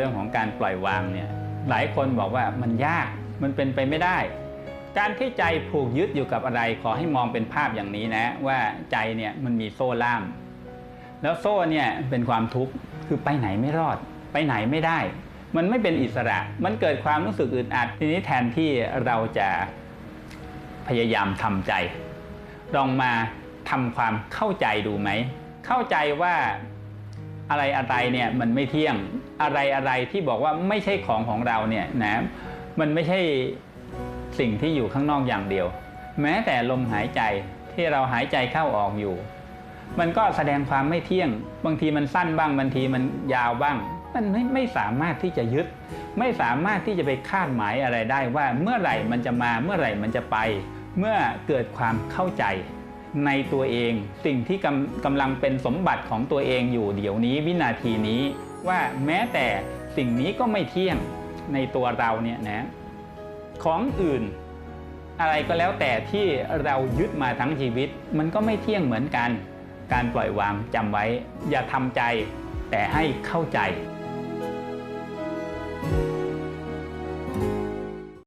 รื่องของการปล่อยวางเนี่ยหลายคนบอกว่ามันยากมันเป็นไปไม่ได้ การที่ใจผูกยึดอยู่กับอะไร ขอให้มองเป็นภาพอย่างนี้นะว่าใจเนี่ยมันมีโซ่ล่าม แล้วโซ่เนี่ยเป็นความทุกข์คือไปไหนไม่รอด ไปไหนไม่ได้ มันไม่เป็นอิสระ มันเกิดความรู้สึกอึดอัดทีนี้แทนที่เราจะพยายามทำใจ ลองมาทำความเข้าใจดูไหม เข้าใจว่า อะไรอะไรเนี่ยมันไม่เที่ยงอะไรอะไรที่บอกว่าไม่ใช่ของของเราเนี่ยนะมันไม่ใช่สิ่งที่อยู่ข้างนอกอย่างเดียว แม้แต่ลมหายใจที่เราหายใจเข้าออกอยู่ มันก็แสดงความไม่เที่ยง บางทีมันสั้นบ้างบางทีมันยาวบ้าง มันไม่ไม่สามารถที่จะยึด ไม่สามารถที่จะไปคาดหมายอะไรได้ว่าเมื่อไหร่มันจะมาเมื่อไหร่มันจะไป เมื่อเกิดความเข้าใจ ในตัวเอง สิ่งที่กำกำลังเป็นสมบัติของตัวเองอยู่เดี๋ยวนี้วินาทีนี้ว่าแม้แต่สิ่งนี้ก็ไม่เที่ยงในตัวเราเนี่ยนะของอื่นอะไรก็แล้วแต่ที่เรายึดมาทั้งชีวิต มันก็ไม่เที่ยงเหมือนกัน การปล่อยวางจำไว้ อย่าทำใจแต่ให้เข้าใจ